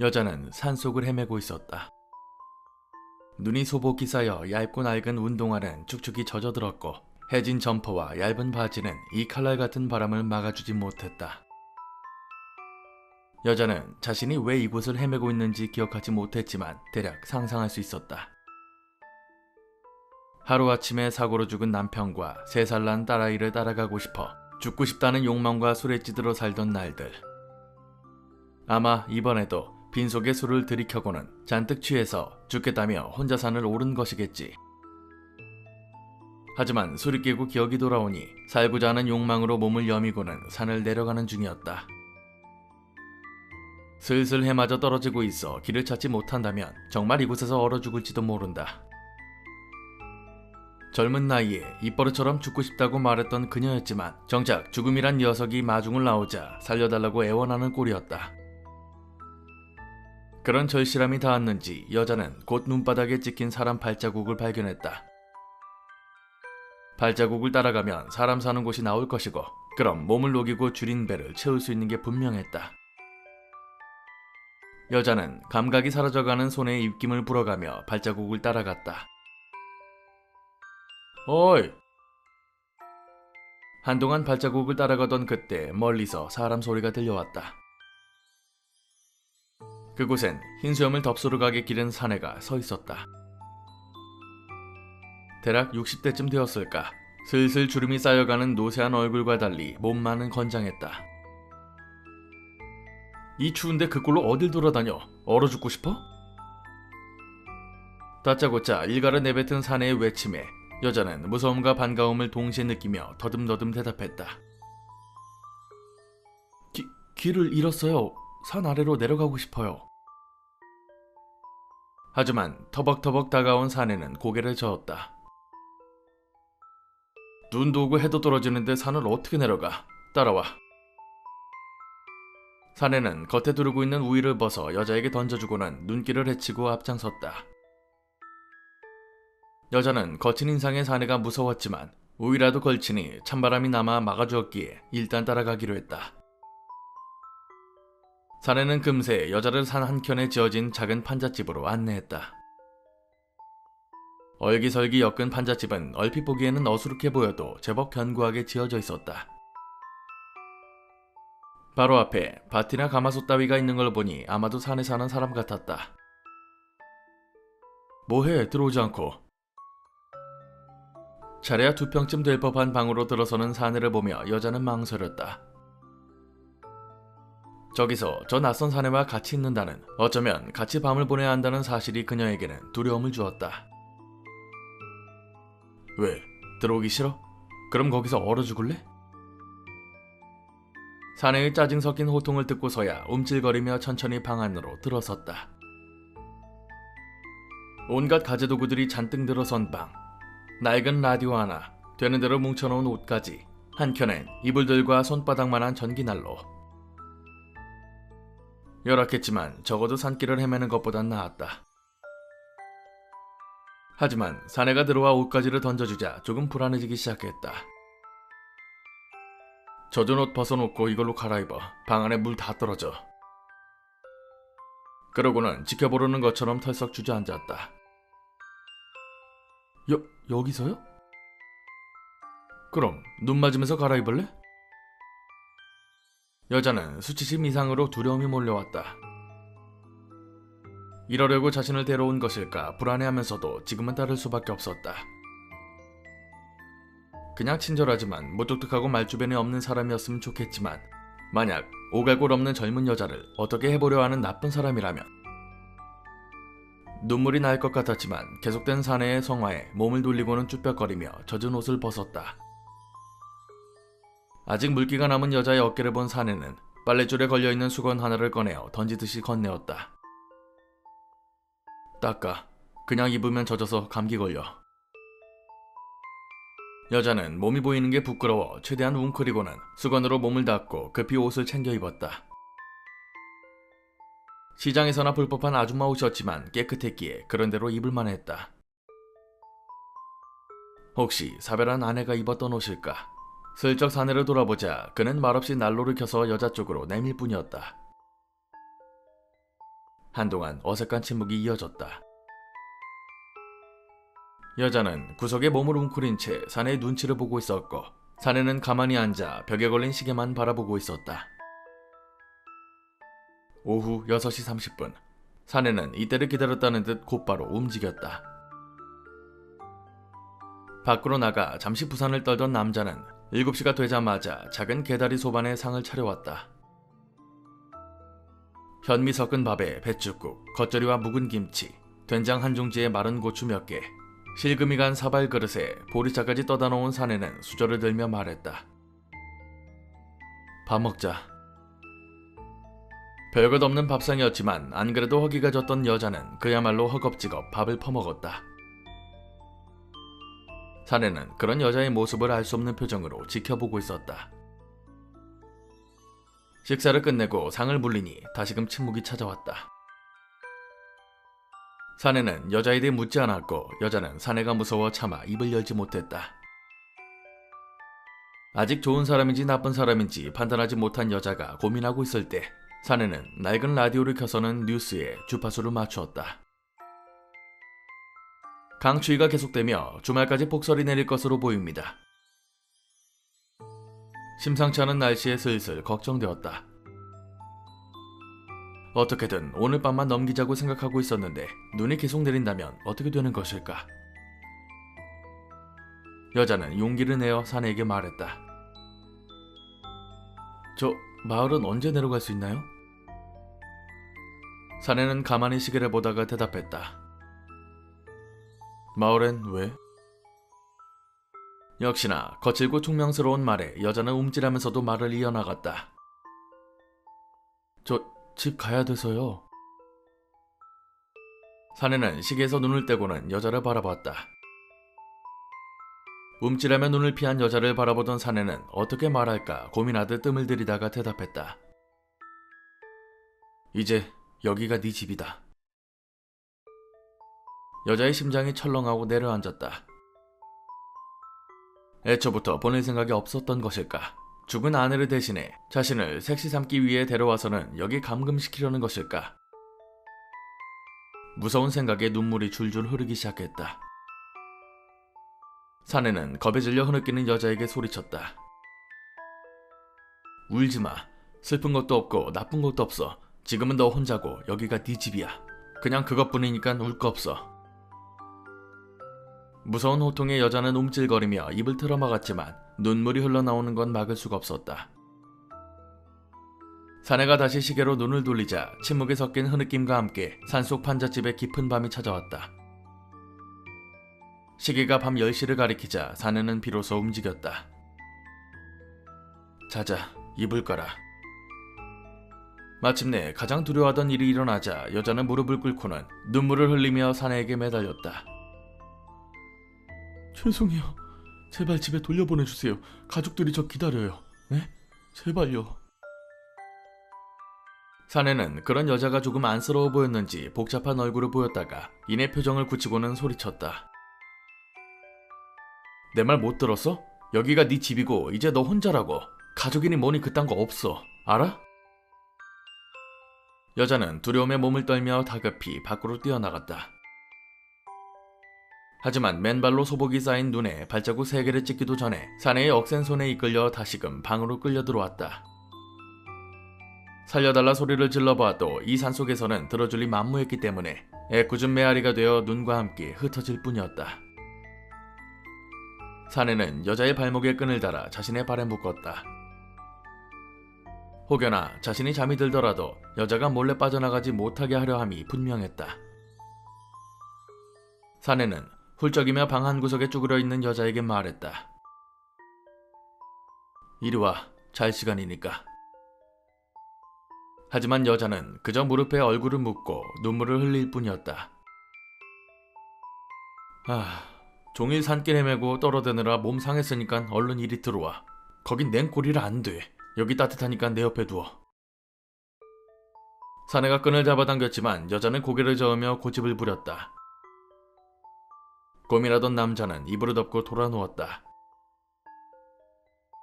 여자는 산속을 헤매고 있었다. 눈이 소복히 쌓여 얇고 낡은 운동화는 축축이 젖어들었고 해진 점퍼와 얇은 바지는 이 칼날 같은 바람을 막아주지 못했다. 여자는 자신이 왜 이곳을 헤매고 있는지 기억하지 못했지만 대략 상상할 수 있었다. 하루아침에 사고로 죽은 남편과 세 살 난 딸아이를 따라가고 싶어 죽고 싶다는 욕망과 술에 찌들어 살던 날들. 아마 이번에도 빈속에 술을 들이켜고는 잔뜩 취해서 죽겠다며 혼자 산을 오른 것이겠지. 하지만 술이 깨고 기억이 돌아오니 살고자 하는 욕망으로 몸을 여미고는 산을 내려가는 중이었다. 슬슬 해마저 떨어지고 있어 길을 찾지 못한다면 정말 이곳에서 얼어 죽을지도 모른다. 젊은 나이에 입버릇처럼 죽고 싶다고 말했던 그녀였지만 정작 죽음이란 녀석이 마중을 나오자 살려달라고 애원하는 꼴이었다. 그런 절실함이 닿았는지 여자는 곧 눈바닥에 찍힌 사람 발자국을 발견했다. 발자국을 따라가면 사람 사는 곳이 나올 것이고 그럼 몸을 녹이고 줄인 배를 채울 수 있는 게 분명했다. 여자는 감각이 사라져가는 손에 입김을 불어가며 발자국을 따라갔다. 어이! 한동안 발자국을 따라가던 그때 멀리서 사람 소리가 들려왔다. 그곳엔 흰 수염을 덥수룩하게 기른 사내가 서 있었다. 대략 60대쯤 되었을까. 슬슬 주름이 쌓여가는 노쇠한 얼굴과 달리 몸만은 건장했다. 이 추운데 그 꼴로 어딜 돌아다녀? 얼어 죽고 싶어? 다짜고짜 일가를 내뱉은 사내의 외침에 여자는 무서움과 반가움을 동시에 느끼며 더듬더듬 대답했다. 기, 길을 잃었어요. 산 아래로 내려가고 싶어요. 하지만 터벅터벅 다가온 사내는 고개를 저었다. 눈도 오고 해도 떨어지는데 산을 어떻게 내려가? 따라와. 사내는 겉에 두르고 있는 우위를 벗어 여자에게 던져주고는 눈길을 헤치고 앞장섰다. 여자는 거친 인상의 사내가 무서웠지만 우위라도 걸치니 찬바람이 남아 막아주었기에 일단 따라가기로 했다. 사내는 금세 여자를 산 한켠에 지어진 작은 판잣집으로 안내했다. 얼기설기 엮은 판잣집은 얼핏 보기에는 어수룩해 보여도 제법 견고하게 지어져 있었다. 바로 앞에 밭이나 가마솥 따위가 있는 걸 보니 아마도 산에 사는 사람 같았다. 뭐해 들어오지 않고 차례야 두 평쯤 될 법한 방으로 들어서는 사내를 보며 여자는 망설였다. 저기서 저 낯선 사내와 같이 있는다는 어쩌면 같이 밤을 보내야 한다는 사실이 그녀에게는 두려움을 주었다. 왜? 들어오기 싫어? 그럼 거기서 얼어 죽을래? 사내의 짜증 섞인 호통을 듣고서야 움찔거리며 천천히 방 안으로 들어섰다. 온갖 가재도구들이 잔뜩 들어선 방. 낡은 라디오 하나, 되는 대로 뭉쳐놓은 옷까지, 한켠엔 이불들과 손바닥만한 전기난로. 열악했지만 적어도 산길을 헤매는 것보단 나았다. 하지만 사내가 들어와 옷가지를 던져주자 조금 불안해지기 시작했다. 젖은 옷 벗어놓고 이걸로 갈아입어. 방 안에 물 다 떨어져. 그러고는 지켜보려는 것처럼 털썩 주저앉았다. 여, 여기서요? 그럼 눈 맞으면서 갈아입을래? 여자는 수치심 이상으로 두려움이 몰려왔다. 이러려고 자신을 데려온 것일까 불안해하면서도 지금은 따를 수밖에 없었다. 그냥 친절하지만 무뚝뚝하고 말주변에 없는 사람이었으면 좋겠지만 만약 오갈골 없는 젊은 여자를 어떻게 해보려 하는 나쁜 사람이라면 눈물이 날 것 같았지만 계속된 사내의 성화에 몸을 돌리고는 쭈뼛거리며 젖은 옷을 벗었다. 아직 물기가 남은 여자의 어깨를 본 사내는 빨래줄에 걸려있는 수건 하나를 꺼내어 던지듯이 건네었다. 닦아. 그냥 입으면 젖어서 감기 걸려. 여자는 몸이 보이는 게 부끄러워 최대한 웅크리고는 수건으로 몸을 닦고 급히 옷을 챙겨 입었다. 시장에서나 볼 법한 아줌마 옷이었지만 깨끗했기에 그런대로 입을만 했다. 혹시 사별한 아내가 입었던 옷일까? 슬쩍 사내를 돌아보자 그는 말없이 난로를 켜서 여자 쪽으로 내밀 뿐이었다. 한동안 어색한 침묵이 이어졌다. 여자는 구석에 몸을 웅크린 채 사내의 눈치를 보고 있었고 사내는 가만히 앉아 벽에 걸린 시계만 바라보고 있었다. 오후 6시 30분 사내는 이때를 기다렸다는 듯 곧바로 움직였다. 밖으로 나가 잠시 부산을 떨던 남자는 7시가 되자마자 작은 개다리 소반에 상을 차려왔다. 현미 섞은 밥에 배추국, 겉절이와 묵은 김치, 된장 한 종지에 마른 고추 몇 개, 실금이 간 사발 그릇에 보리차까지 떠다 놓은 사내는 수저를 들며 말했다. 밥 먹자. 별것 없는 밥상이었지만 안 그래도 허기가 졌던 여자는 그야말로 허겁지겁 밥을 퍼먹었다. 사내는 그런 여자의 모습을 알 수 없는 표정으로 지켜보고 있었다. 식사를 끝내고 상을 물리니 다시금 침묵이 찾아왔다. 사내는 여자에 대해 묻지 않았고 여자는 사내가 무서워 차마 입을 열지 못했다. 아직 좋은 사람인지 나쁜 사람인지 판단하지 못한 여자가 고민하고 있을 때 사내는 낡은 라디오를 켜서는 뉴스에 주파수를 맞추었다. 강추위가 계속되며 주말까지 폭설이 내릴 것으로 보입니다. 심상치 않은 날씨에 슬슬 걱정되었다. 어떻게든 오늘 밤만 넘기자고 생각하고 있었는데 눈이 계속 내린다면 어떻게 되는 것일까? 여자는 용기를 내어 사내에게 말했다. 저 마을은 언제 내려갈 수 있나요? 사내는 가만히 시계를 보다가 대답했다. 마을엔 왜? 역시나 거칠고 퉁명스러운 말에 여자는 움찔하면서도 말을 이어나갔다. 저 집 가야 돼서요. 사내는 시계에서 눈을 떼고는 여자를 바라봤다. 움찔하며 눈을 피한 여자를 바라보던 사내는 어떻게 말할까 고민하듯 뜸을 들이다가 대답했다. 이제 여기가 네 집이다. 여자의 심장이 철렁하고 내려앉았다. 애초부터 보낼 생각이 없었던 것일까? 죽은 아내를 대신해 자신을 색시 삼기 위해 데려와서는 여기 감금시키려는 것일까? 무서운 생각에 눈물이 줄줄 흐르기 시작했다. 사내는 겁에 질려 흐느끼는 여자에게 소리쳤다. 울지 마. 슬픈 것도 없고 나쁜 것도 없어. 지금은 너 혼자고 여기가 네 집이야. 그냥 그것뿐이니까 울 거 없어. 무서운 호통에 여자는 움찔거리며 입을 틀어막았지만 눈물이 흘러나오는 건 막을 수가 없었다. 사내가 다시 시계로 눈을 돌리자 침묵에 섞인 흐느낌과 함께 산속 판잣집에 깊은 밤이 찾아왔다. 시계가 밤 10시를 가리키자 사내는 비로소 움직였다. 자자, 이불 깔아. 마침내 가장 두려워하던 일이 일어나자 여자는 무릎을 꿇고는 눈물을 흘리며 사내에게 매달렸다. 죄송해요. 제발 집에 돌려보내주세요. 가족들이 저 기다려요. 네? 제발요. 사내는 그런 여자가 조금 안쓰러워 보였는지 복잡한 얼굴을 보였다가 이내 표정을 굳히고는 소리쳤다. 내 말 못 들었어? 여기가 네 집이고 이제 너 혼자라고. 가족이니 뭐니 그딴 거 없어. 알아? 여자는 두려움에 몸을 떨며 다급히 밖으로 뛰어나갔다. 하지만 맨발로 소복이 쌓인 눈에 발자국 세 개를 찍기도 전에 사내의 억센 손에 이끌려 다시금 방으로 끌려 들어왔다. 살려달라 소리를 질러보아도 이 산속에서는 들어줄리 만무했기 때문에 애꿎은 메아리가 되어 눈과 함께 흩어질 뿐이었다. 사내는 여자의 발목에 끈을 달아 자신의 발에 묶었다. 혹여나 자신이 잠이 들더라도 여자가 몰래 빠져나가지 못하게 하려 함이 분명했다. 사내는 훌쩍이며 방 한 구석에 쭈그려 있는 여자에게 말했다. 이리 와, 잘 시간이니까. 하지만 여자는 그저 무릎에 얼굴을 묻고 눈물을 흘릴 뿐이었다. 아, 종일 산길 헤매고 떨어대느라 몸 상했으니까 얼른 이리 들어와. 거긴 냉골이라 안 돼. 여기 따뜻하니까 내 옆에 누워. 사내가 끈을 잡아당겼지만 여자는 고개를 저으며 고집을 부렸다. 고민하던 남자는 이불을 덮고 돌아 누웠다.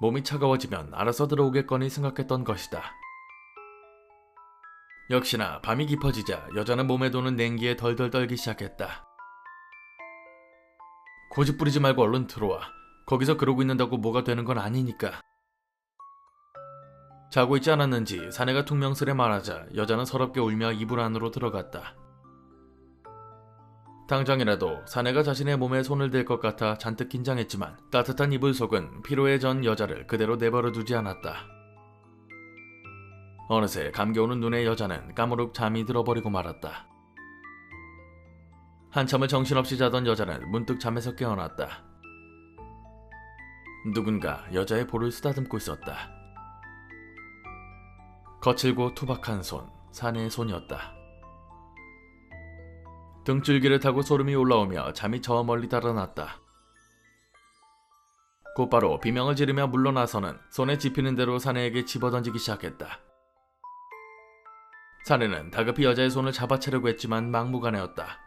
몸이 차가워지면 알아서 들어오겠거니 생각했던 것이다. 역시나 밤이 깊어지자 여자는 몸에 도는 냉기에 덜덜 떨기 시작했다. 고집 부리지 말고 얼른 들어와. 거기서 그러고 있는다고 뭐가 되는 건 아니니까. 자고 있지 않았는지 사내가 퉁명스레 말하자 여자는 서럽게 울며 이불 안으로 들어갔다. 당장이라도 사내가 자신의 몸에 손을 댈 것 같아 잔뜩 긴장했지만 따뜻한 이불 속은 피로에 전 여자를 그대로 내버려 두지 않았다. 어느새 감겨오는 눈의 여자는 까무룩 잠이 들어버리고 말았다. 한참을 정신없이 자던 여자는 문득 잠에서 깨어났다. 누군가 여자의 볼을 쓰다듬고 있었다. 거칠고 투박한 손, 사내의 손이었다. 등줄기를 타고 소름이 올라오며 잠이 저 멀리 달아났다. 곧바로 비명을 지르며 물러나서는 손에 집히는 대로 사내에게 집어던지기 시작했다. 사내는 다급히 여자의 손을 잡아채려고 했지만 막무가내였다.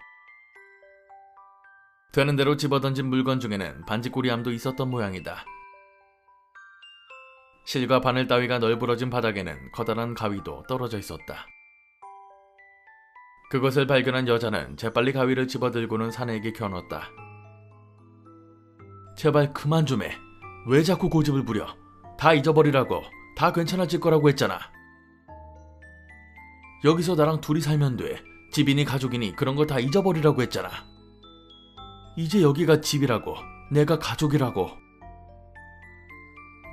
되는 대로 집어던진 물건 중에는 반지꼬리암도 있었던 모양이다. 실과 바늘 따위가 널브러진 바닥에는 커다란 가위도 떨어져 있었다. 그것을 발견한 여자는 재빨리 가위를 집어들고는 사내에게 겨눴다. 제발 그만 좀 해. 왜 자꾸 고집을 부려? 다 잊어버리라고. 다 괜찮아질 거라고 했잖아. 여기서 나랑 둘이 살면 돼. 집이니 가족이니 그런 거 다 잊어버리라고 했잖아. 이제 여기가 집이라고. 내가 가족이라고.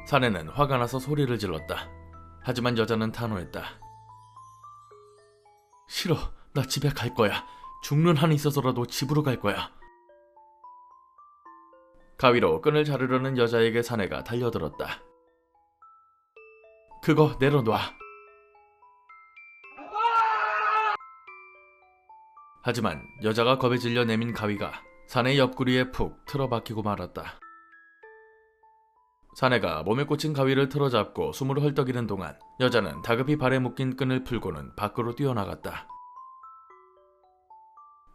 사내는 화가 나서 소리를 질렀다. 하지만 여자는 단호했다. 싫어. 나 집에 갈 거야. 죽는 한이 있어서라도 집으로 갈 거야. 가위로 끈을 자르려는 여자에게 사내가 달려들었다. 그거 내려놔. 하지만 여자가 겁에 질려 내민 가위가 사내 옆구리에 푹 틀어박히고 말았다. 사내가 몸에 꽂힌 가위를 틀어잡고 숨을 헐떡이는 동안 여자는 다급히 발에 묶인 끈을 풀고는 밖으로 뛰어나갔다.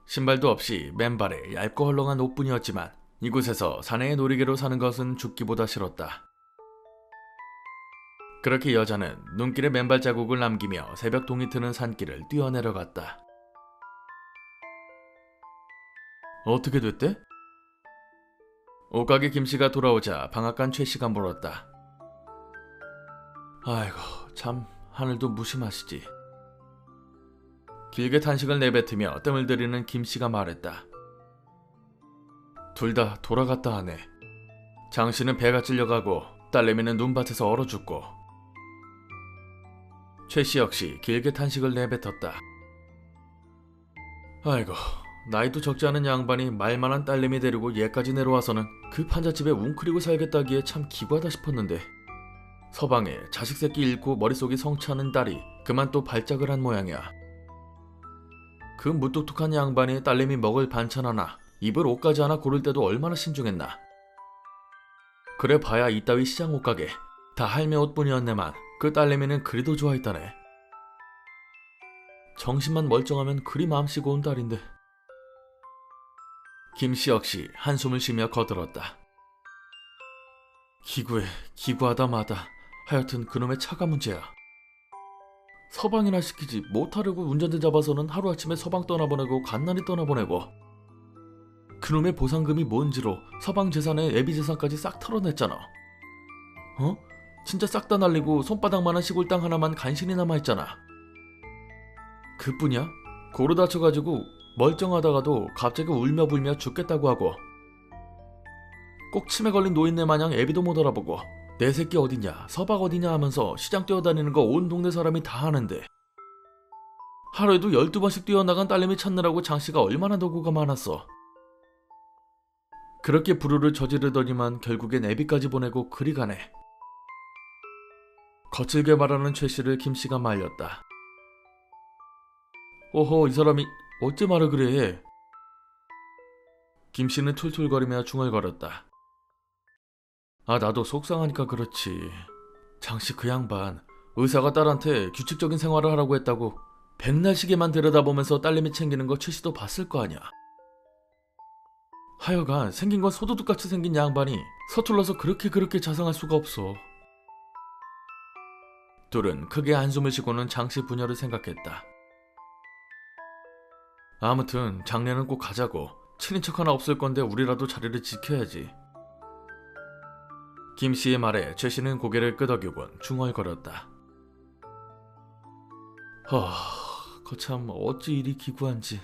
신발도 없이 맨발에 얇고 헐렁한 옷뿐이었지만 이곳에서 사내의 놀이개로 사는 것은 죽기보다 싫었다. 그렇게 여자는 눈길에 맨발 자국을 남기며 새벽 동이 트는 산길을 뛰어내려갔다. 어떻게 됐대? 옷가게 김씨가 돌아오자 방앗간 최씨가 물었다. 아이고 참 하늘도 무심하시지. 길게 탄식을 내뱉으며 뜸을 들이는 김씨가 말했다. 둘 다 돌아갔다 하네. 장씨는 배가 찔려가고 딸내미는 눈밭에서 얼어 죽고. 최씨 역시 길게 탄식을 내뱉었다. 아이고 나이도 적지 않은 양반이 말만한 딸내미 데리고 얘까지 내려와서는 그 판잣집에 웅크리고 살겠다기에 참 기구하다 싶었는데 서방에 자식 새끼 잃고 머릿속이 성취하는 딸이 그만 또 발작을 한 모양이야. 그 무뚝뚝한 양반이 딸내미 먹을 반찬 하나, 입을 옷까지 하나 고를 때도 얼마나 신중했나. 그래 봐야 이따위 시장 옷 가게 다 할매 옷뿐이었네만 그 딸내미는 그리도 좋아했다네. 정신만 멀쩡하면 그리 마음씨고 온 딸인데. 김씨 역시 한숨을 쉬며 거들었다. 기구에 기구하다 마다 하여튼 그놈의 차가 문제야. 서방이나 시키지 못하려고 운전대 잡아서는 하루아침에 서방 떠나보내고 갓난이 떠나보내고 그놈의 보상금이 뭔지로 서방 재산에 애비 재산까지 싹 털어냈잖아. 어? 진짜 싹 다 날리고 손바닥만한 시골 땅 하나만 간신히 남아있잖아. 그뿐이야? 고루 다쳐가지고 멀쩡하다가도 갑자기 울며 불며 죽겠다고 하고 꼭 치매 걸린 노인네 마냥 애비도 못 알아보고 내 새끼 어디냐 서방 어디냐 하면서 시장 뛰어다니는 거 온 동네 사람이 다 하는데 하루에도 12번씩 뛰어나간 딸내미 찾느라고 장씨가 얼마나 도구가 많았어 그렇게 불우를 저지르더니만 결국엔 애비까지 보내고 그리 가네 거칠게 말하는 최씨를 김씨가 말렸다 오호 이 사람이 어째 말을 그래 해? 김씨는 툴툴거리며 중얼거렸다. 아 나도 속상하니까 그렇지. 장씨 그 양반 의사가 딸한테 규칙적인 생활을 하라고 했다고 백날 시계만 들여다보면서 딸내미 챙기는 거 최씨도 봤을 거 아니야. 하여간 생긴 건 소도둑같이 생긴 양반이 서툴러서 그렇게 그렇게 자상할 수가 없어. 둘은 크게 한숨을 쉬고는 장씨 부녀를 생각했다. 아무튼 장례는 꼭 가자고. 친인척 하나 없을 건데 우리라도 자리를 지켜야지. 김 씨의 말에 최 씨는 고개를 끄덕이곤 중얼거렸다. 허, 거참 어찌 이리 기구한지.